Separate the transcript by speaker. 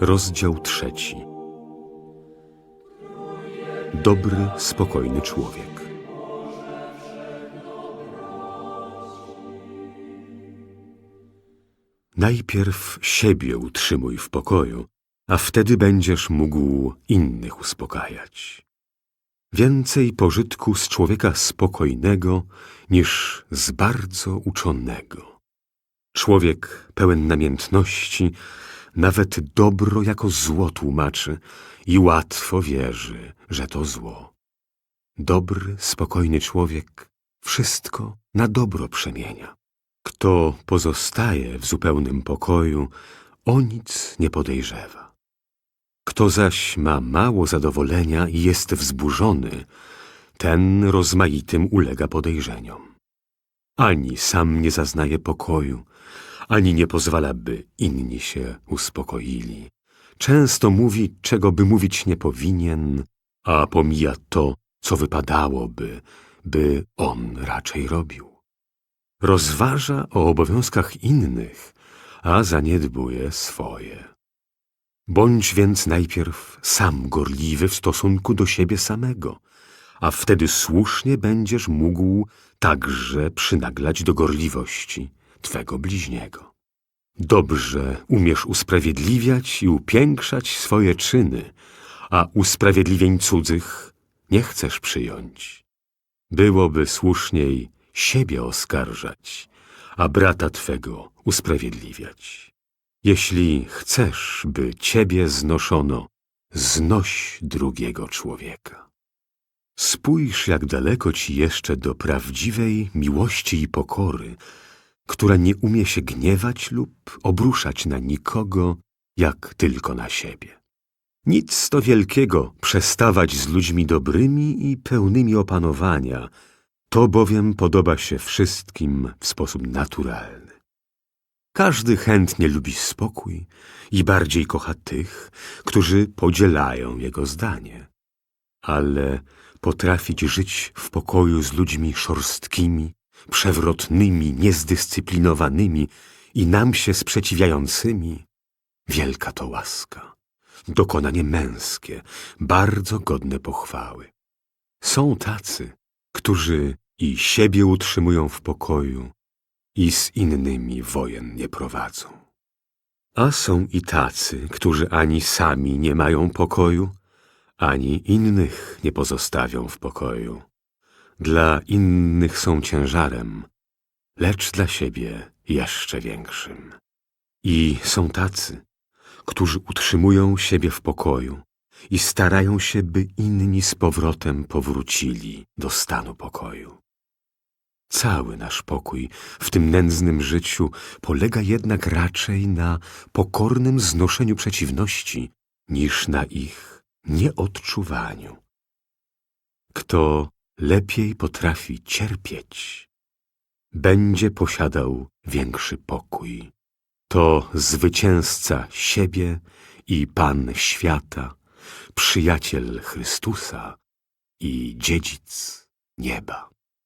Speaker 1: Rozdział trzeci. Dobry, spokojny człowiek. Najpierw siebie utrzymuj w pokoju, a wtedy będziesz mógł innych uspokajać. Więcej pożytku z człowieka spokojnego niż z bardzo uczonego. Człowiek pełen namiętności nawet dobro jako zło tłumaczy i łatwo wierzy, że to zło. Dobry, spokojny człowiek wszystko na dobro przemienia. Kto pozostaje w zupełnym pokoju, o nic nie podejrzewa. Kto zaś ma mało zadowolenia i jest wzburzony, ten rozmaitym ulega podejrzeniom. Ani sam nie zaznaje pokoju, ani nie pozwala, by inni się uspokoili. Często mówi, czego by mówić nie powinien, a pomija to, co wypadałoby, by on raczej robił. Rozważa o obowiązkach innych, a zaniedbuje swoje. Bądź więc najpierw sam gorliwy w stosunku do siebie samego, a wtedy słusznie będziesz mógł także przynaglać do gorliwości Twego bliźniego. Dobrze umiesz usprawiedliwiać i upiększać swoje czyny, a usprawiedliwień cudzych nie chcesz przyjąć. Byłoby słuszniej siebie oskarżać, a brata Twego usprawiedliwiać. Jeśli chcesz, by Ciebie znoszono, znoś drugiego człowieka. Spójrz, jak daleko Ci jeszcze do prawdziwej miłości i pokory, która nie umie się gniewać lub obruszać na nikogo, jak tylko na siebie. Nic to wielkiego przestawać z ludźmi dobrymi i pełnymi opanowania, to bowiem podoba się wszystkim w sposób naturalny. Każdy chętnie lubi spokój i bardziej kocha tych, którzy podzielają jego zdanie. Ale potrafić żyć w pokoju z ludźmi szorstkimi, przewrotnymi, niezdyscyplinowanymi i nam się sprzeciwiającymi, wielka to łaska, dokonanie męskie, bardzo godne pochwały. Są tacy, którzy i siebie utrzymują w pokoju, i z innymi wojen nie prowadzą. A są i tacy, którzy ani sami nie mają pokoju, ani innych nie pozostawią w pokoju. Dla innych są ciężarem, lecz dla siebie jeszcze większym. I są tacy, którzy utrzymują siebie w pokoju i starają się, by inni z powrotem powrócili do stanu pokoju. Cały nasz pokój w tym nędznym życiu polega jednak raczej na pokornym znoszeniu przeciwności niż na ich nieodczuwaniu. Kto lepiej potrafi cierpieć, będzie posiadał większy pokój. To zwycięzca siebie i Pan świata, przyjaciel Chrystusa i dziedzic nieba.